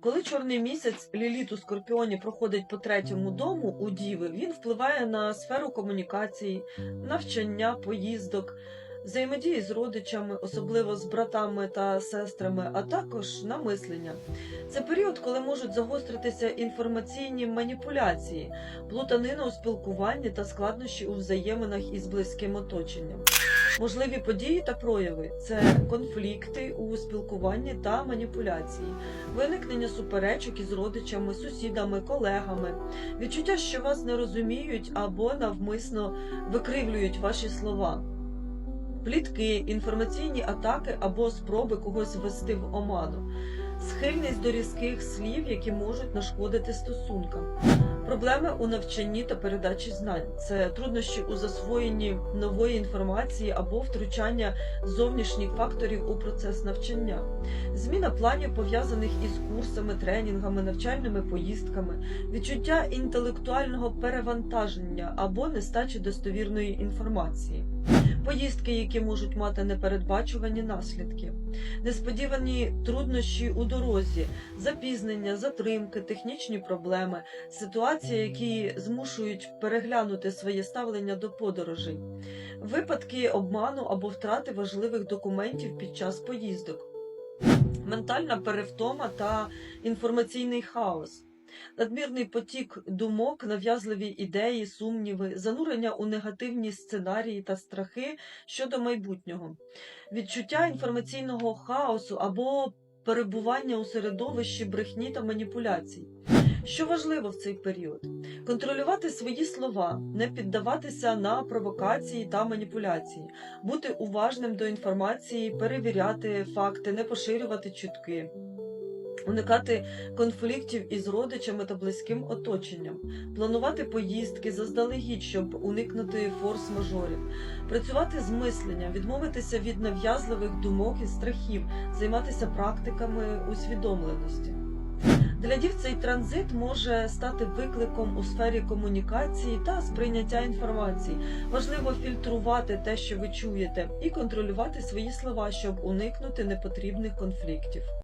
Коли чорний місяць ліліт у скорпіоні проходить по третьому дому у Діви, він впливає на сферу комунікації, навчання, поїздок, взаємодії з родичами, особливо з братами та сестрами, а також на мислення. Це період, коли можуть загостритися інформаційні маніпуляції, плутанина у спілкуванні та складнощі у взаєминах із близьким оточенням. Можливі події та прояви це конфлікти у спілкуванні та маніпуляції, виникнення суперечок із родичами, сусідами, колегами, відчуття, що вас не розуміють або навмисно викривлюють ваші слова, плітки, інформаційні атаки або спроби когось ввести в оману, схильність до різких слів, які можуть нашкодити стосункам. Проблеми у навчанні та передачі знань це труднощі у засвоєнні нової інформації або втручання зовнішніх факторів у процес навчання, зміна планів пов'язаних із курсами, тренінгами, навчальними поїздками, відчуття інтелектуального перевантаження або нестачі достовірної інформації. Поїздки, які можуть мати непередбачувані наслідки, несподівані труднощі у дорозі, запізнення, затримки, технічні проблеми, ситуації, які змушують переглянути своє ставлення до подорожей, випадки обману або втрати важливих документів під час поїздок, ментальна перевтома та інформаційний хаос. Надмірний потік думок, нав'язливі ідеї, сумніви, занурення у негативні сценарії та страхи щодо майбутнього, відчуття інформаційного хаосу або перебування у середовищі брехні та маніпуляцій. Що важливо в цей період? Контролювати свої слова, не піддаватися на провокації та маніпуляції, бути уважним до інформації, перевіряти факти, не поширювати чутки. Уникати конфліктів із родичами та близьким оточенням, планувати поїздки заздалегідь, щоб уникнути форс-мажорів, працювати з мисленням, відмовитися від нав'язливих думок і страхів, займатися практиками усвідомленості. Для дів цей транзит може стати викликом у сфері комунікації та сприйняття інформації. Важливо фільтрувати те, що ви чуєте, і контролювати свої слова, щоб уникнути непотрібних конфліктів.